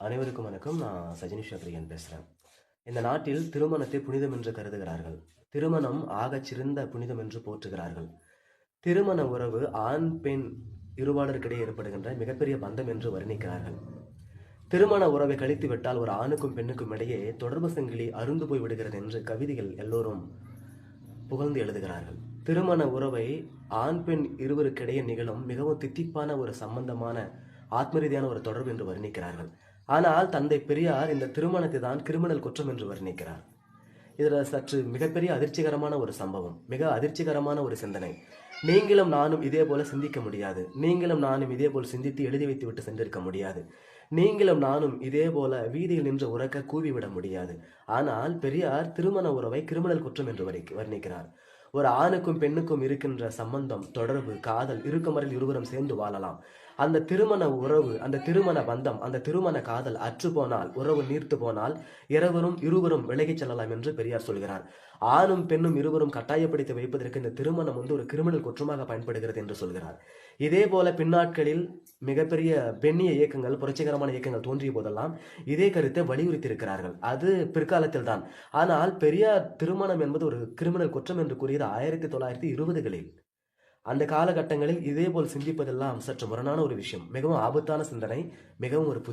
அனைவருக்கும் வணக்கம். நான் சஜினி பிரியன் பேசுகிறேன் இந்த நாட்டில் திருமணத்தை புனிதம் என்று கருதுகிறார்கள். திருமணம் ஆகச் சிறந்த புனிதம் என்று போற்றுகிறார்கள். திருமண உறவு ஆண் பெண் இருபாலருக்கிடையே ஏற்படுகின்ற மிகப்பெரிய பந்தம் என்று வர்ணிக்கிறார்கள். திருமண உறவை கழித்து விட்டால் ஒரு ஆணுக்கும் பெண்ணுக்கும் இடையே தொடர்பு சங்கிலி அருந்து போய் விடுகிறது என்று கவிதைகள் எல்லோரும் புகழ்ந்து எழுதுகிறார்கள். திருமண உறவை ஆண் பெண் இருவருக்கிடையே நிகழும் மிகவும் தித்திப்பான ஒரு சம்பந்தமான ஆத்ம ரீதியான ஒரு தொடர்பு என்று வர்ணிக்கிறார்கள். ஆனால் தந்தை பெரியார் இந்த திருமணத்தை தான் கிரிமினல் குற்றம் என்று வர்ணிக்கிறார். இதில் சற்று மிகப்பெரிய அதிர்ச்சிகரமான ஒரு சம்பவம் மிக அதிர்ச்சிகரமான ஒரு சிந்தனை. நீங்களும் நானும் இதே போல சிந்திக்க முடியாது. நீங்களும் நானும் இதே போல் சிந்தித்து எழுதி வைத்து விட்டு சென்றிருக்க முடியாது. நீங்களும் நானும் இதே போல வீதியில் நின்று உறக்க கூவிவிட முடியாது. ஆனால் பெரியார் திருமண உறவை கிரிமினல் குற்றம் என்று வர்ணிக்கிறார். ஒரு ஆணுக்கும் பெண்ணுக்கும் இருக்கின்ற சம்பந்தம் தொடர்பு காதல் இருக்கும் வரையில் இருவரும் சேர்ந்து வாழலாம். அந்த திருமண உறவு அந்த திருமண பந்தம் அந்த திருமண காதல் அற்று போனால் உறவு நீர்த்து போனால் இருவரும் இருவரும் விலகிச் செல்லலாம் என்று பெரியார் சொல்கிறார். ஆணும் பெண்ணும் இருவரும் கட்டாயப்படுத்தி வைப்பதற்கு இந்த திருமணம் வந்து ஒரு கிரிமினல் குற்றமாக பயன்படுகிறது என்று சொல்கிறார். இதே போல பின்னாட்களில் மிகப்பெரிய பெண்ணிய இயக்கங்கள் புரட்சிகரமான இயக்கங்கள் தோன்றிய போதெல்லாம் இதே கருத்தை வலியுறுத்தி இருக்கிறார்கள் அது பிற்காலத்தில் தான் ஆனால் பெரியார் திருமணம் என்பது ஒரு கிரிமினல் குற்றம் என்று கூறியது ஆயிரத்தி தொள்ளாயிரத்தி இருபதுகளில். அந்த காலகட்டங்களில் இதே போல் சிந்திப்பதெல்லாம் சற்று முரணான ஒரு விஷயம். மிகவும் ஆபத்தான சிந்தனை மிகவும் ஒரு